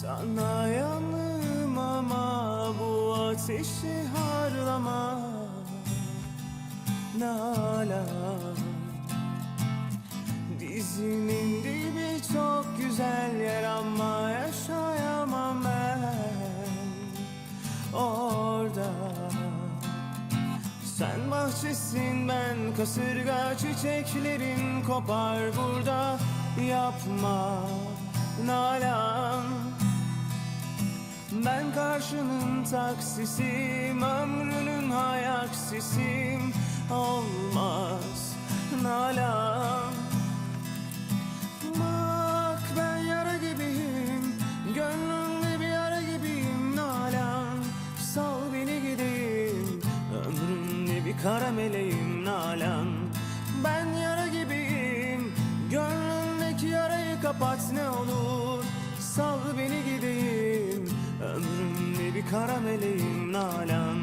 Sana yanım ama bu ateşi harlama. Nalan Dizinin dibi çok güzel yer ama yaşayamam ben. Orada. Sen bahçesin ben kasırga çiçeklerin kopar burada. Yapma. Nalan ben karşının taksisiyim Ömrünün hayaksisiyim Olmaz Nalan Bak ben yara gibiyim Gönlümde bir yara gibiyim Nalan Sal beni gideyim Ömrümde bir kara meleğim Nalan Ben yara gibiyim Gönlümdeki yarayı kapat ne olur kara meleğim Nalan.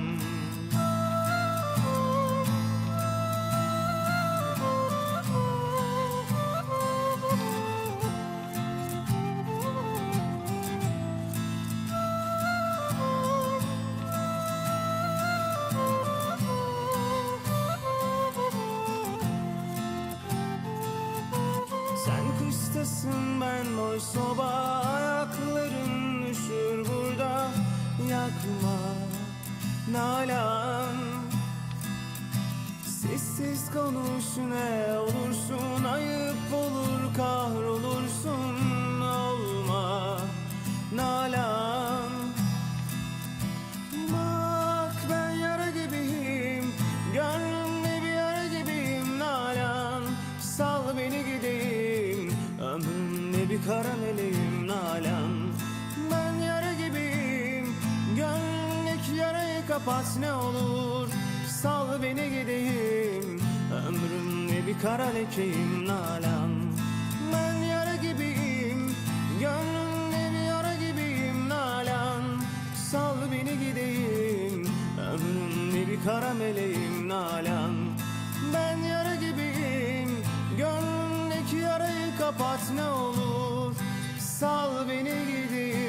Sen kuştasın ben boy soba Ayakların Sessiz konuş ne olursun Ayıp olur kahrolursun. Olma Nalan. Bak ben yara gibiyim Gönlümde bir yara gibiyim Nalan. Sal beni gideyim Ömrümde bir kara meleğim Nalan. Ben yara gibiyim Gönlümdeki yarayı kapat ne olur beni gideyim. Ömrümde bir kara lekeyim nalam. Ben yara gibiyim Gönlümde bir yara gibiyim nalam. Sal beni gideyim Ömrümde bir kara meleğim nalam. Ben yara gibiyim Gönlümdeki yarayı kapat ne olur. Sal beni gideyim.